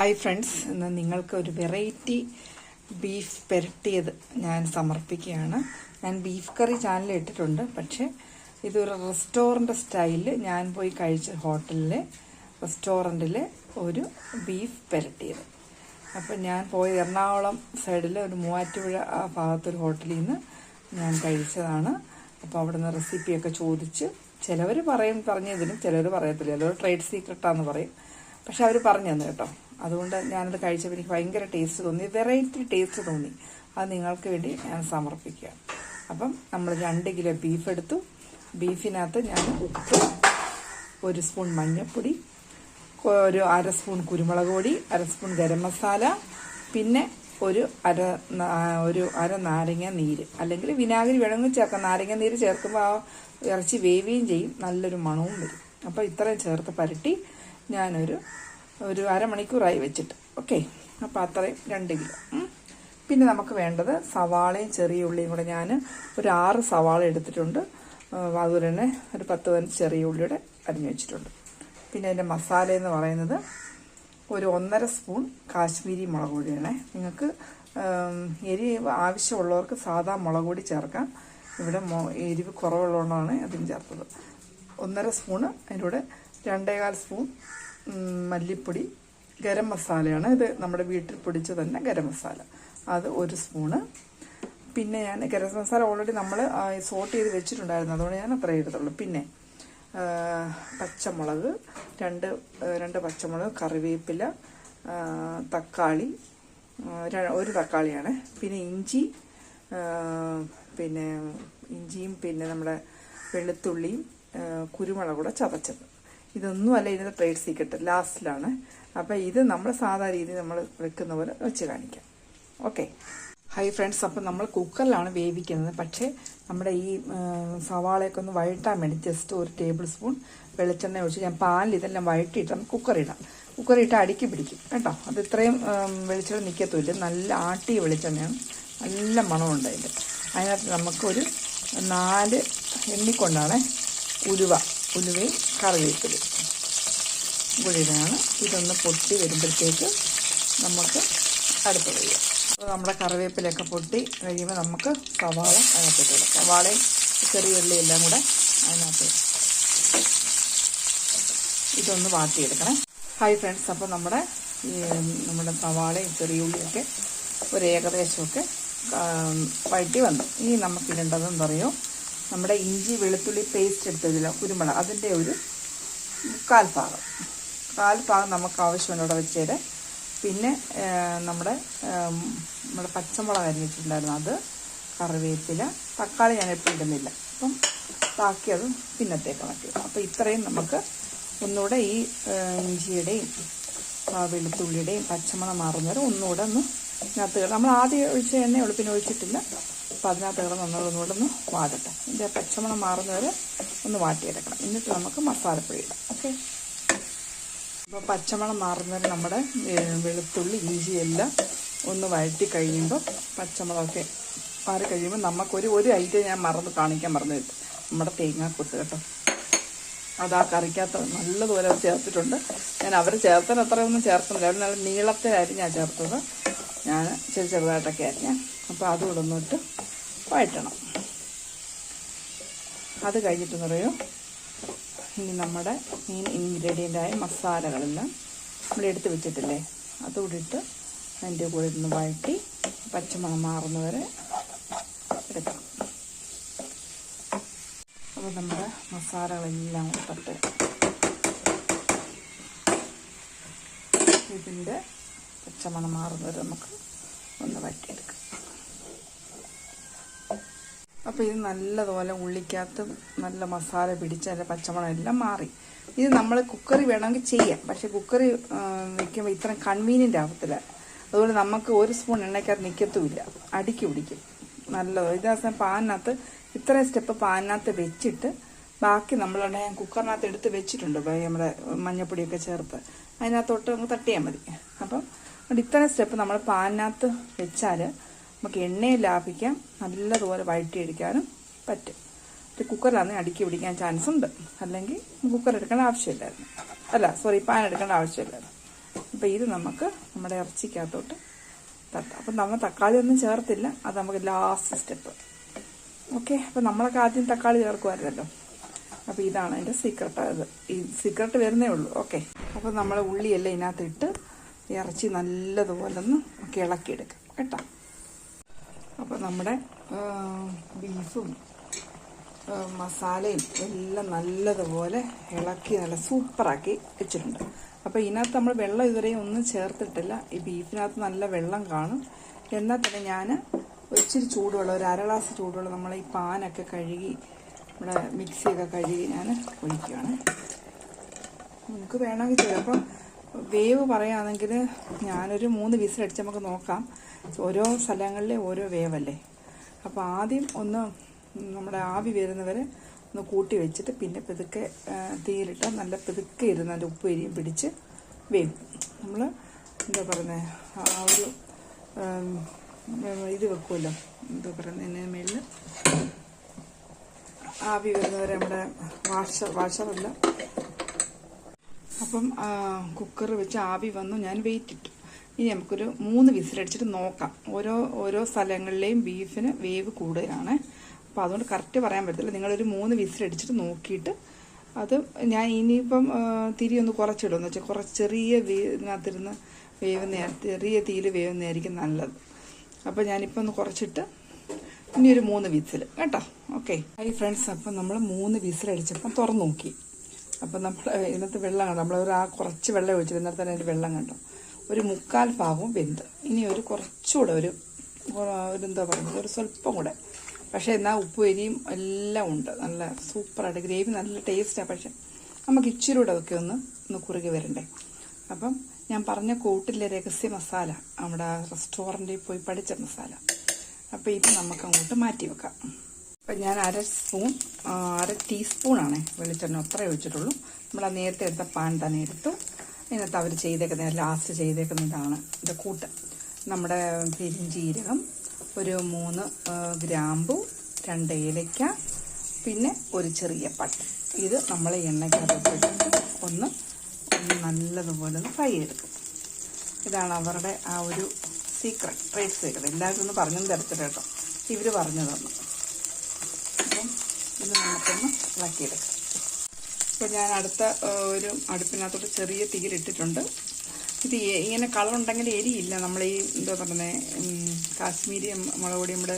Hi friends ഇന്ന് നിങ്ങൾക്ക് ഒരു വെറൈറ്റി ബീഫ് പെരട്ടിയത് ഞാൻ സമർപ്പിക്കുകയാണ്. ഞാൻ ബീഫ് കറി ചാനൽ ഇട്ടിട്ടുണ്ട് പക്ഷേ ഇതൊരു റെസ്റ്റോറന്റ് സ്റ്റൈലിൽ ഞാൻ പോയി കഴിച്ച ഹോട്ടലിലെ റെസ്റ്റോറന്റിലെ ഒരു ബീഫ് പെരട്ടിയത്. അപ്പം ഞാൻ പോയി എറണാകുളം സൈഡിൽ ഒരു മൂവാറ്റുപുഴ ആ ഭാഗത്തൊരു ഹോട്ടലിൽ നിന്ന് ഞാൻ കഴിച്ചതാണ്. അപ്പോൾ അവിടുന്ന് റെസിപ്പിയൊക്കെ ചോദിച്ച് ചിലവർ പറയും പറഞ്ഞതിനും ചിലവർ പറയത്തില്ല. ചിലവർ ട്രേഡ് സീക്രട്ടാന്ന് പറയും. പക്ഷെ അവർ പറഞ്ഞു തന്നു കേട്ടോ. അതുകൊണ്ട് ഞാനത് കഴിച്ചപ്പോൾ എനിക്ക് ഭയങ്കര ടേസ്റ്റ് തോന്നി. വെറൈറ്റി ടേസ്റ്റ് തോന്നി. അത് നിങ്ങൾക്ക് വേണ്ടി ഞാൻ സമർപ്പിക്കുക അപ്പം നമ്മൾ രണ്ട് കിലോ ബീഫ് എടുത്തു. ബീഫിനകത്ത് ഞാൻ ഉപ്പ് ഒരു സ്പൂൺ മഞ്ഞൾപ്പൊടി ഒരു അര സ്പൂൺ കുരുമുളക് പൊടി അര സ്പൂൺ ഗരം മസാല പിന്നെ ഒരു അര ഒരു അര നാരങ്ങ നീര്. അല്ലെങ്കിൽ വിനാഗിരി വിളങ്ങി ചേർക്കാം. നാരങ്ങ നീര് ചേർക്കുമ്പോൾ ആ ഇറച്ചി വേവുകയും ചെയ്യും. നല്ലൊരു മണവും വരും. അപ്പോൾ ഇത്രയും ചേർത്ത് പരട്ടി ഞാനൊരു ഒരു അരമണിക്കൂറായി വെച്ചിട്ട്. ഓക്കെ അപ്പോൾ അത്രയും രണ്ട് കിലോ. പിന്നെ നമുക്ക് വേണ്ടത് സവാളയും ചെറിയ ഉള്ളിയും കൂടെ ഞാൻ ഒരു ആറ് സവാള എടുത്തിട്ടുണ്ട്. അതുപോലെ തന്നെ ഒരു പത്ത് പതിനഞ്ച് ചെറിയ ഉള്ളിയുടെ അരിഞ്ഞു വെച്ചിട്ടുണ്ട്. പിന്നെ അതിന്റെ മസാല എന്ന് പറയുന്നത് ഒരു ഒന്നര സ്പൂൺ കാശ്മീരി മുളക് പൊടിയാണേ. നിങ്ങൾക്ക് എരി ആവശ്യമുള്ളവർക്ക് സാധാ മുളക് പൊടി ചേർക്കാം. ഇവിടെ എരിവ് കുറവുള്ളതുകൊണ്ടാണ് അതിന് ചേർത്തത്. ഒന്നര സ്പൂണ് അതിന്റെ കൂടെ രണ്ടേകാൽ സ്പൂൺ മല്ലിപ്പൊടി ഗരം മസാലയാണ്. ഇത് നമ്മുടെ വീട്ടിൽ പൊടിച്ച തന്നെ ഗരം മസാല. അത് ഒരു സ്പൂണ്. പിന്നെ ഞാൻ ഗരം മസാല ഓൾറെഡി നമ്മൾ സോട്ട് ചെയ്ത് വെച്ചിട്ടുണ്ടായിരുന്നു. അതുകൊണ്ട് ഞാൻ അത്രേ എടുത്തുള്ളൂ പിന്നെ പച്ചമുളക് രണ്ട് രണ്ട് പച്ചമുളക് കറിവേപ്പില തക്കാളി ഒരു തക്കാളിയാണ്. പിന്നെ ഇഞ്ചി പിന്നെ ഇഞ്ചിയും പിന്നെ നമ്മുടെ വെളുത്തുള്ളിയും ആ, കുരുമുളക് കൂടെ ചതച്ചത്. ഇതൊന്നും അല്ല ഇതിന്റെ ട്രേഡ് സീക്രട്ട് ലാസ്റ്റിലാണ് അപ്പം ഇത് നമ്മൾ സാധാ രീതിയിൽ നമ്മൾ വെക്കുന്ന പോലെ വെച്ച് കാണിക്കാം. ഓക്കെ ഹൈ ഫ്രണ്ട്സ് അപ്പം നമ്മൾ കുക്കറിലാണ് വേവിക്കുന്നത്. പക്ഷേ നമ്മുടെ ഈ സവാളയൊക്കെ ഒന്ന് വഴട്ടാൻ വേണ്ടി ജസ്റ്റ് ഒരു ടേബിൾ സ്പൂൺ വെളിച്ചെണ്ണ ഒഴിച്ച് ഞാൻ പാലിൽ ഇതെല്ലാം വഴട്ടിയിട്ട് നമുക്ക് കുക്കറിടാം കുക്കറിട്ട് അടുക്കി പിടിക്കും കേട്ടോ? അത് ഇത്രയും വെളിച്ചെണ്ണ നിൽക്കത്തുമില്ല നല്ല ആട്ടിയ വെളിച്ചെണ്ണയാണ്. നല്ല മണമുണ്ട് അതിന്റെ. അതിനകത്ത് നമുക്കൊരു നാല് എണ്ണിക്കൊണ്ടാണ് ഉലുവ ഉലുവയും കറിവേപ്പിലയും. കൂടിയിടാണ് ഇതൊന്ന് പൊട്ടി വരുമ്പോഴത്തേക്ക് നമുക്ക് അടുപ്പ് കഴിയാം അപ്പോൾ നമ്മുടെ കറിവേപ്പിലൊക്കെ പൊട്ടി കഴിയുമ്പോൾ നമുക്ക് സവാള അതിനകത്തേക്ക് ഇടാം സവാളയും ചെറിയ ഉള്ളി എല്ലാം കൂടെ അതിനകത്ത്. ഇതൊന്ന് വാട്ടിയെടുക്കണം. ഹായ് ഫ്രണ്ട്സ് അപ്പോൾ നമ്മുടെ ഈ നമ്മുടെ സവാളയും ചെറിയ ഉള്ളിയൊക്കെ ഒരു ഏകദേശമൊക്കെ വഴറ്റി വന്നു. ഇനി നമുക്ക് പറയുമോ നമ്മുടെ ഇഞ്ചി വെളുത്തുള്ളി പേസ്റ്റ് എടുത്തതിലോ കുരുമുളക് അതിന്റെ ഒരു മുക്കാൽ ഭാഗം. കാൽ ഭാഗം നമുക്ക് ആവശ്യമുണ്ട് അവിടെ വെച്ചേരെ. പിന്നെ നമ്മുടെ നമ്മുടെ പച്ചമുളക് അരിഞ്ഞിട്ടുണ്ടായിരുന്നു. അത് കറിവേപ്പില തക്കാളി ഞാൻ എപ്പോഴും ഇടുന്നില്ല. അപ്പം ബാക്കി അത് പിന്നത്തേക്ക് മാറ്റി അപ്പോൾ ഇത്രയും നമുക്ക് ഒന്നുകൂടെ ഈ ഇഞ്ചിയുടെയും വെളുത്തുള്ളിയുടെയും പച്ചമണം മാറുന്നവരെ ഒന്നുകൂടെ ഒന്ന് ഇതിനകത്ത് നമ്മൾ ആദ്യം ഒഴിച്ച എണ്ണ എളുപ്പിന് ഒഴിച്ചിട്ടില്ല. അപ്പോൾ അതിനകത്ത് കിടന്ന് ഒന്നുകൂടെ ഒന്ന് വാടട്ടെ. ഇതിന്റെ പച്ചമണം മാറുന്നവരെ ഒന്ന് വാട്ടിയെടുക്കണം. എന്നിട്ട് നമുക്ക് മസാലപ്പൊടി ഇടാം. ഓക്കെ? അപ്പോൾ പച്ചമണം മാറുന്നതിന് നമ്മുടെ വെളുത്തുള്ളി ഇഞ്ചി എല്ലാം ഒന്ന് വഴറ്റി കഴിയുമ്പോൾ പച്ചമുളകൊക്കെ മാറി കഴിയുമ്പോൾ നമുക്കൊരു ഒരു ഐറ്റം ഞാൻ മറന്ന് കാണിക്കാൻ മറന്നു കിട്ടും. നമ്മുടെ തേങ്ങാക്കൊത്ത് കേട്ടോ. അത് ആ കറിക്കകത്ത് നല്ലതുപോലെ ചേർത്തിട്ടുണ്ട്. ഞാൻ അവർ ചേർത്തതിന് അത്രയൊന്നും ചേർക്കുന്നില്ല. അവർ നല്ല നീളത്തിലായിരുന്നു ഞാൻ ചേർത്തത്. ഞാൻ ചെറു ചെറുതായിട്ടൊക്കെ ആയിരുന്നു അപ്പോൾ അത് ഇടുന്നിട്ട് വഴറ്റണം. അത് കഴിഞ്ഞിട്ടെന്ന് പറയൂ. ഇനി നമ്മുടെ മെയിൻ ഇൻഗ്രീഡിയന്റായ മസാലകളെല്ലാം നമ്മൾ എടുത്ത് വെച്ചിട്ടില്ലേ? അതുകൂടി ഇട്ട് അതിന്റെ കൂടെ ഒന്ന് വഴറ്റി പച്ചമണം മാറുന്നവരെ എടുക്കാം. അപ്പോൾ നമ്മുടെ മസാലകളെല്ലാം ഇട്ടിട്ട് ഇതിന്റെ പച്ചമണം മാറുന്നവരെ നമുക്ക് ഒന്ന് വഴറ്റിയെടുക്കാം. അപ്പോൾ ഇത് നല്ലതുപോലെ ഉള്ളിക്കകത്ത് നല്ല മസാല പിടിച്ച് അതിന്റെ പച്ചമണം എല്ലാം മാറി. ഇത് നമ്മൾ കുക്കറി വേണമെങ്കിൽ ചെയ്യാം. പക്ഷേ കുക്കറി വെക്കുമ്പോൾ ഇത്ര കൺവീനിയന്റ് ആവത്തില്ല. അതുകൊണ്ട് നമുക്ക് ഒരു സ്പൂൺ എണ്ണയ്ക്കകത്ത് നിൽക്കത്തുമില്ല അടുക്കി പിടിക്കും. നല്ലത്. ഇതാസം പാനിനകത്ത് ഇത്രയും സ്റ്റെപ്പ് പാനിനകത്ത് വെച്ചിട്ട് ബാക്കി നമ്മളുടെ ഞാൻ കുക്കറിനകത്ത് എടുത്ത് വെച്ചിട്ടുണ്ട്. നമ്മുടെ മഞ്ഞപ്പൊടിയൊക്കെ ചേർത്ത്. അതിനകത്തോട്ട് നമുക്ക് തട്ടിയാൽ മതി. അപ്പം ഇത്രയും സ്റ്റെപ്പ് നമ്മൾ പാനിനകത്ത് വെച്ചാൽ നമുക്ക് എണ്ണയിൽ ലാഭിക്കാം. നല്ലതുപോലെ വഴറ്റിയെടുക്കാനും പറ്റും. ഇത് കുക്കറിലാണെങ്കിൽ അടുക്കി പിടിക്കാൻ ചാൻസ് ഉണ്ട്. അല്ലെങ്കിൽ കുക്കർ എടുക്കേണ്ട ആവശ്യമില്ലായിരുന്നു. അല്ല സോറി പാൻ എടുക്കേണ്ട ആവശ്യമില്ലായിരുന്നു. അപ്പോൾ ഇത് നമുക്ക് നമ്മുടെ ഇറച്ചിക്കകത്തോട്ട് തട്ടാം അപ്പം നമ്മൾ തക്കാളി ഒന്നും ചേർത്തില്ല. അത് നമുക്ക് ലാസ്റ്റ് സ്റ്റെപ്പ് ഓക്കെ അപ്പം നമ്മളൊക്കെ ആദ്യം തക്കാളി ചേർക്കുമായിരുന്നല്ലോ. അപ്പോൾ ഇതാണ് അതിന്റെ സീക്രട്ട് അത് ഈ സീക്രട്ട് വരുന്നേ ഉള്ളൂ. ഓക്കെ അപ്പോൾ നമ്മൾ ഉള്ളിയെല്ലാം ഇതിനകത്തിട്ട് ഇറച്ചി നല്ലതുപോലെ ഒന്ന് ഇളക്കിയെടുക്കാം. കേട്ടോ? അപ്പോൾ നമ്മുടെ ബീഫും മസാലയും എല്ലാം നല്ലതുപോലെ ഇളക്കി നല്ല സൂപ്പറാക്കി വെച്ചിട്ടുണ്ട്. അപ്പോൾ ഇതിനകത്ത് നമ്മൾ വെള്ളം ഇതുവരെയും ഒന്നും ചേർത്തിട്ടില്ല. ഈ ബീഫിനകത്ത് നല്ല വെള്ളം കാണും. എന്നാൽ തന്നെ ഞാൻ ഒച്ചിരി ചൂടുവെള്ളം ഒരു അര ഗ്ലാസ് ചൂടുവെള്ളം നമ്മൾ ഈ പാനൊക്കെ കഴുകി നമ്മുടെ മിക്സിയൊക്കെ കഴുകി ഞാൻ ഒഴിക്കുകയാണ്. നമുക്ക് വേണമെങ്കിൽ ചെയ്യാം. അപ്പം വേവ് പറയുകയാണെങ്കിൽ ഞാനൊരു മൂന്ന് വിസിലടിച്ച് നമുക്ക് നോക്കാം. ഓരോ സ്ഥലങ്ങളിലെ ഓരോ വേവല്ലേ? അപ്പോൾ ആദ്യം ഒന്ന് നമ്മുടെ ആവി വരുന്നവരെ ഒന്ന് കൂട്ടി വെച്ചിട്ട് പിന്നെ പിതുക്കെ തീയിലിട്ട് നല്ല പിതുക്കെ ഇരുന്ന് അതിന്റെ ഉപ്പ് എരിയും പിടിച്ച് വേവും നമ്മൾ എന്താ പറയുന്നത് ആ ഒരു ഇത് വെക്കുമല്ലോ എന്താ പറയുന്നതിന് മേളിൽ ആവി വരുന്നവരെ നമ്മുടെ വാഷർ വാഷറല്ല. അപ്പം കുക്കർ വെച്ച് ആവി വന്നു ഞാൻ വെയിറ്റ് ഇട്ടു. ഇനി നമുക്കൊരു മൂന്ന് വിസിലടിച്ചിട്ട് നോക്കാം. ഓരോ ഓരോ സ്ഥലങ്ങളിലെയും ബീഫിന് വേവ് കൂടുതലാണ്. അപ്പോൾ അതുകൊണ്ട് കറക്റ്റ് പറയാൻ പറ്റത്തില്ല. നിങ്ങളൊരു മൂന്ന് വിസിലടിച്ചിട്ട് നോക്കിയിട്ട് അത് ഞാൻ ഇനിയിപ്പം തിരി ഒന്ന് കുറച്ചിടും എന്ന് വെച്ചാൽ കുറച്ച് ചെറിയ ഇതിനകത്തിരുന്ന് വേവുന്ന ചെറിയ തീയിൽ വേവുന്നതായിരിക്കും നല്ലത്. അപ്പോൾ ഞാനിപ്പോൾ ഒന്ന് കുറച്ചിട്ട് ഇനി ഒരു മൂന്ന് വിസിൽ കേട്ടോ? ഓക്കെ. ഹൈ ഫ്രണ്ട്സ് അപ്പം നമ്മൾ മൂന്ന് വിസിലടിച്ചപ്പം തുറന്നു നോക്കി. അപ്പം നമ്മൾ ഇതിനകത്ത് വെള്ളം കണ്ടു? നമ്മൾ ആ കുറച്ച് വെള്ളം ഒഴിച്ചിട്ട് ഇന്നത്തെ തന്നെ അതിന്റെ വെള്ളം കണ്ടോ. ഒരു മുക്കാൽ ഭാഗവും വെന്ത്. ഇനി ഒരു കുറച്ചുകൂടെ ഒരു ഒരു എന്താ പറയുന്നത്? ഒരു സ്വല്പം കൂടെ. പക്ഷേ എന്നാൽ ഉപ്പ് എരിയും എല്ലാം ഉണ്ട്. നല്ല സൂപ്പറായിട്ട് ഗ്രേവി നല്ല ടേസ്റ്റാണ് പക്ഷെ നമുക്ക് ഇച്ചിരി കൂടെ അതൊക്കെ ഒന്ന് ഒന്ന് കുറുകി വരണ്ടേ. അപ്പം ഞാൻ പറഞ്ഞ കൂട്ടിലെ രഹസ്യ മസാല നമ്മുടെ റെസ്റ്റോറന്റിൽ പോയി പഠിച്ച മസാല. അപ്പം ഇത് നമുക്ക് അങ്ങോട്ട് മാറ്റി വെക്കാം. അപ്പം ഞാൻ അര സ്പൂൺ അര ടീസ്പൂണാണ് വെളിച്ചെണ്ണ. അത്രേ ഒഴിച്ചിട്ടുള്ളൂ. നമ്മൾ ആ നേരത്തെ എടുത്ത പാൻ തന്നെ എടുത്തു. ഇതിനകത്ത് അവർ ചെയ്തേക്കുന്ന ലാസ്റ്റ് ചെയ്തേക്കുന്നതാണ്. ഇത് കൂട്ട്. നമ്മുടെ പെരിഞ്ചീരകം ഒരു മൂന്ന് ഗ്രാമ്പു രണ്ട് ഏലയ്ക്ക പിന്നെ ഒരു ചെറിയ പട്ട. ഇത് നമ്മൾ എണ്ണയ്ക്കകത്ത് ഒന്ന് നല്ലതുപോലെ ഒന്ന് ഫ്രൈ എടുക്കും ഇതാണ് അവരുടെ ആ ഒരു സീക്രട്ട് ട്രേഡ് സീക്രട്ട് എല്ലാവർക്കും ഒന്ന് പറഞ്ഞു തരത്തില്ല കേട്ടോ. ഇവർ പറഞ്ഞു തന്നു അപ്പം ഇത് നമുക്കൊന്ന് ഇളക്കിയെടുക്കാം. ഇപ്പം ഞാൻ അടുത്ത ഒരു അടുപ്പിനകത്തോട്ട് ചെറിയ തീയിലിട്ടിട്ടുണ്ട് ഇത് ഇങ്ങനെ കളറുണ്ടെങ്കിൽ എരിയില്ല. നമ്മൾ ഈ എന്താ പറയുന്നത് കാശ്മീരി മുളക് പൊടി നമ്മുടെ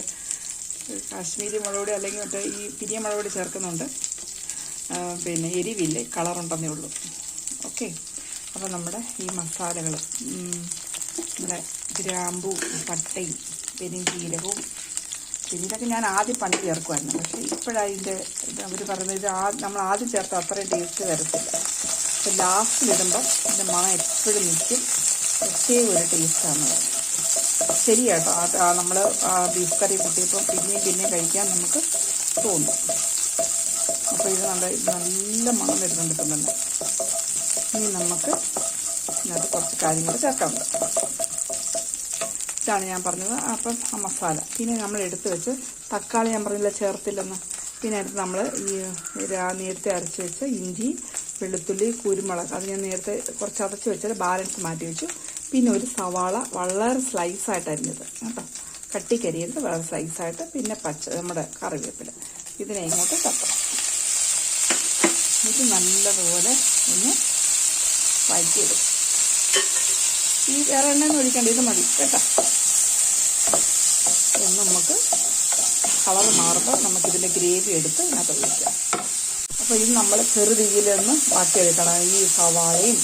കാശ്മീരി മുളക് പൊടി അല്ലെങ്കിൽ മറ്റേ ഈ പിരിയ മുളക് പൊടി ചേർക്കുന്നുണ്ട് പിന്നെ എരിവില്ലേ കളറുണ്ടെന്നേ ഉള്ളൂ. ഓക്കെ. അപ്പോൾ നമ്മുടെ ഈ മസാലകൾ നമ്മുടെ ഗ്രാമ്പൂ പട്ടയും പെരുംജീരകവും പിന്നെ ഇതൊക്കെ ഞാൻ ആദ്യം പണ്ട് ചേർക്കുമായിരുന്നു പക്ഷേ ഇപ്പോഴതിന്റെ അവർ പറയുന്നത് ഇത് ആ നമ്മൾ ആദ്യം ചേർത്ത അത്രയും ടേസ്റ്റ് വരത്തില്ല. അപ്പോൾ ലാസ്റ്റ് ഇടുമ്പം ഇതിന്റെ മണം എപ്പോഴും നിൽക്കും. പ്രത്യേക ഒരു ടേസ്റ്റാണ് ശരിയാട്ടോ. അത് നമ്മൾ ബീഫ് കറി കൂട്ടിയപ്പോൾ പിന്നെയും പിന്നെയും കഴിക്കാൻ നമുക്ക് തോന്നും. അപ്പോൾ ഇത് നല്ല നല്ല മണം വരുന്നുണ്ട് തന്നെ. ഇനി നമുക്ക് ഇതിനകത്ത് കുറച്ച് കാര്യങ്ങൾ ചേർക്കാനുണ്ട് ഇതാണ് ഞാൻ പറഞ്ഞത്. അപ്പം ആ മസാല. പിന്നെ നമ്മൾ എടുത്ത് വെച്ച് തക്കാളി ഞാൻ പറഞ്ഞില്ല ചേർത്തില്ലെന്ന്. പിന്നെ അടുത്ത് നമ്മൾ ഈ നേരത്തെ അരച്ച് വെച്ച ഇഞ്ചി വെളുത്തുള്ളി കുരുമുളക് അത് ഞാൻ നേരത്തെ കുറച്ച് അടച്ച് വെച്ചാൽ ബാലൻസ് മാറ്റി വെച്ചു. പിന്നെ ഒരു സവാള വളരെ സ്ലൈസായിട്ട് അരിഞ്ഞത്. കേട്ടോ. കട്ടിക്കരിയരുത് വളരെ സ്ലൈസായിട്ട് പിന്നെ പച്ച നമ്മുടെ കറിവേപ്പില. ഇതിനെ ഇങ്ങോട്ട് തട്ടണം ഇത് നല്ലതുപോലെ ഒന്ന് വഴറ്റിയിടും ഈ വേറെ എണ്ണ ഒഴിക്കണ്ട. ഇത് മതി. കേട്ടോ എന്ന് നമുക്ക് കളർ മാറുമ്പോൾ നമുക്കിതിന്റെ ഗ്രേവി എടുത്ത് ഇതിനകത്ത് ഒഴിക്കാം അപ്പോൾ ഇത് നമ്മൾ ചെറുതീയിലൊന്ന് എടുക്കണം ഈ സവാളയും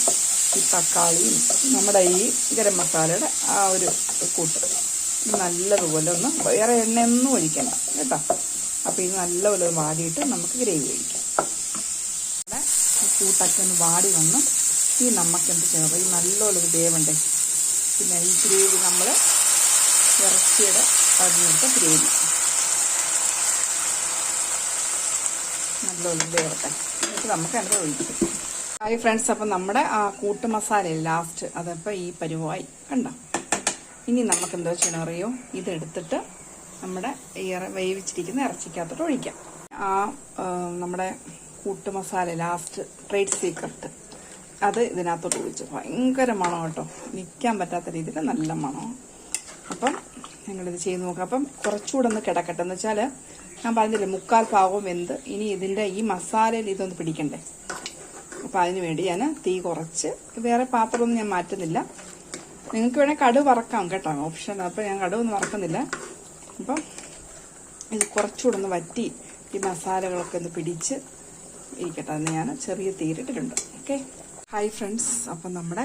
ഈ തക്കാളിയും നമ്മുടെ ഈ ഗരം മസാലയുടെ ആ ഒരു കൂട്ട്. നല്ലതുപോലെ ഒന്ന് വേറെ എണ്ണയൊന്നും ഒഴിക്കണം കേട്ടോ? അപ്പോൾ ഇത് നല്ലപോലെ വാടിയിട്ട് നമുക്ക് ഗ്രേവി ഒഴിക്കാം നമ്മുടെ കൂട്ടൊക്കെ ഒന്ന് വാടി വന്ന് ഈ നമുക്ക് എന്ത് ചെയ്യണം? അപ്പോൾ ഈ നല്ലപോലെ ഒരു വേവണ്ടേ? പിന്നെ ഈ ഗ്രേവി നമ്മൾ ഇറച്ചിയുടെ അതിനെടുത്ത ഗ്രേവി. എന്നിട്ട് നമുക്ക് അതിനകത്ത് ഒഴിക്കും ഹായ് ഫ്രണ്ട്സ് അപ്പം നമ്മുടെ ആ കൂട്ട് മസാല ലാസ്റ്റ് അതപ്പോൾ ഈ പരുവായി കണ്ടോ? ഇനി നമുക്ക് എന്താ ചെയ്യണം അറിയോ? ഇതെടുത്തിട്ട് നമ്മുടെ വേവിച്ചിരിക്കുന്ന ഇറച്ചിക്കകത്തോട്ട് ഒഴിക്കാം. ആ നമ്മുടെ കൂട്ട് മസാല ലാസ്റ്റ് ട്രേഡ് സീക്രട്ട് അത് ഇതിനകത്തോട്ട് ഒഴിച്ചു. ഭയങ്കര മണം കേട്ടോ. നിൽക്കാൻ പറ്റാത്ത രീതിയിൽ നല്ല മണം. അപ്പം നിങ്ങളിത് ചെയ്ത് നോക്കാം. അപ്പം കുറച്ചുകൂടെ ഒന്ന് കിടക്കട്ടെ. എന്ന് വെച്ചാൽ ഞാൻ പറഞ്ഞില്ലേ മുക്കാൽ ഭാഗവും വെന്ത്. ഇനി ഇതിന്റെ ഈ മസാലയിൽ ഇതൊന്ന് പിടിക്കണ്ടേ? അപ്പം അതിന് വേണ്ടി ഞാൻ തീ കുറച്ച്. വേറെ പാത്രമൊന്നും ഞാൻ മാറ്റുന്നില്ല. നിങ്ങൾക്ക് വേണേൽ കടുവ് വറക്കാം കേട്ടോ ഓപ്ഷൻ അപ്പോൾ ഞാൻ കടുവൊന്നും വറക്കുന്നില്ല. അപ്പം ഇത് കുറച്ചുകൂടെ ഒന്ന് വറ്റി ഈ മസാലകളൊക്കെ ഒന്ന് പിടിച്ച് ഇരിക്കട്ടെ. എന്ന് ഞാൻ ചെറിയ തീരിട്ടിട്ടുണ്ട് ഓക്കെ? ഹായ് ഫ്രണ്ട്സ് അപ്പം നമ്മുടെ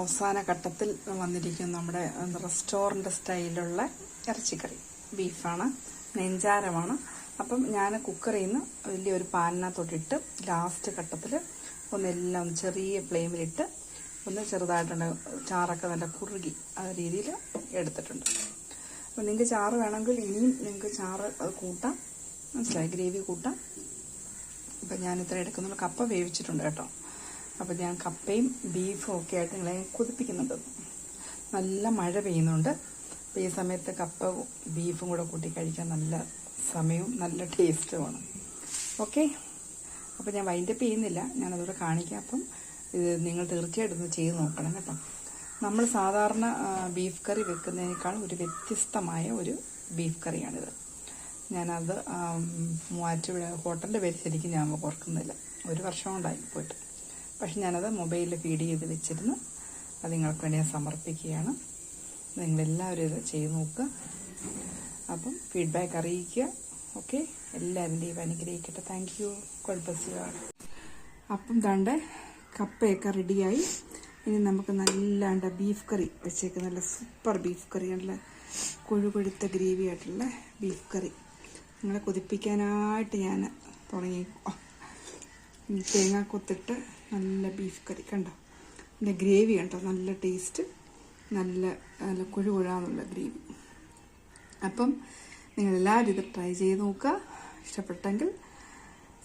അവസാന ഘട്ടത്തിൽ വന്നിരിക്കുന്ന നമ്മുടെ റെസ്റ്റോറന്റ് സ്റ്റൈലുള്ള ഇറച്ചിക്കറി. ബീഫാണ് നെഞ്ചാരമാണ്. അപ്പം ഞാൻ കുക്കറിൽ നിന്ന് വലിയൊരു പാനിനകത്തോട്ടിട്ട് ലാസ്റ്റ് ഘട്ടത്തിൽ ഒന്നെല്ലാം ഒന്ന് ചെറിയ ഫ്ലെയിമിലിട്ട് ഒന്ന് ചെറുതായിട്ടുണ്ട് ചാറൊക്കെ നല്ല കുറുകി ആ രീതിയിൽ എടുത്തിട്ടുണ്ട്. അപ്പം നിങ്ങൾക്ക് ചാറ് വേണമെങ്കിൽ ഇനിയും നിങ്ങൾക്ക് ചാറ് കൂട്ടാം. മനസ്സിലായി? ഗ്രേവി കൂട്ടാം. അപ്പം ഞാൻ ഇത്ര എടുക്കുന്നുള്ള. കപ്പ വേവിച്ചിട്ടുണ്ട് കേട്ടോ. അപ്പം ഞാൻ കപ്പയും ബീഫും ഒക്കെ ആയിട്ട് നിങ്ങളെ കൊതിപ്പിക്കുന്നുണ്ട്. നല്ല മഴ പെയ്യുന്നുണ്ട്. അപ്പം ഈ സമയത്ത് കപ്പ ബീഫും കൂടെ കൂട്ടി കഴിക്കാൻ നല്ല സമയവും നല്ല ടേസ്റ്റുമാണ് ഓക്കെ? അപ്പം ഞാൻ വൈൻഡപ്പ് ചെയ്യുന്നില്ല. ഞാനതോടെ കാണിക്കാം. അപ്പം ഇത് നിങ്ങൾ തീർച്ചയായിട്ടും ഒന്ന് ചെയ്ത് നോക്കണം കേട്ടോ. നമ്മൾ സാധാരണ ബീഫ് കറി വെക്കുന്നതിനേക്കാൾ ഒരു വ്യത്യസ്തമായ ഒരു ബീഫ് കറിയാണിത് ഞാനത് മൂവാറ്റുപുഴ ഹോട്ടലിന്റെ പേര് ശരിക്കും ഞാൻ ഓർക്കുന്നില്ല. ഒരു വർഷം കൊണ്ടായി പോയിട്ട്. പക്ഷെ ഞാനത് മൊബൈലിൽ ഫീഡ് ചെയ്ത് വെച്ചിരുന്നു. അത് നിങ്ങൾക്ക് വേണ്ടി ഞാൻ സമർപ്പിക്കുകയാണ്. നിങ്ങളെല്ലാവരും ഇത് ചെയ്ത് നോക്കുക. അപ്പം ഫീഡ്ബാക്ക് അറിയിക്കുക. ഓക്കെ എല്ലാവരും ദൈവം അനുഗ്രഹിക്കട്ടെ. താങ്ക് യു കുഴപ്പമില്ല അപ്പം ദാണ്ട് കപ്പയൊക്കെ റെഡിയായി ഇനി നമുക്ക് നല്ലാണ്ട് ബീഫ് കറി വെച്ചേക്ക്. നല്ല സൂപ്പർ ബീഫ് കറി നല്ല കൊഴുകൊഴുത്ത ഗ്രേവി ആയിട്ടുള്ള ബീഫ് കറി നിങ്ങളെ കൊതിപ്പിക്കാനായിട്ട് ഞാൻ തുടങ്ങി തേങ്ങാക്കൊത്തിട്ട് നല്ല ബീഫ് കറി കണ്ടോ? പിന്നെ ഗ്രേവി കണ്ടോ? നല്ല ടേസ്റ്റ് നല്ല നല്ല കുഴുകുഴാന്നുള്ള ഗ്രേവി അപ്പം നിങ്ങളെല്ലാവരും ഇത് ട്രൈ ചെയ്ത് നോക്കുക. ഇഷ്ടപ്പെട്ടെങ്കിൽ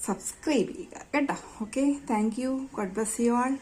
സബ്സ്ക്രൈബ് ചെയ്യുക. കേട്ടോ? Okay. Thank you. God bless you all.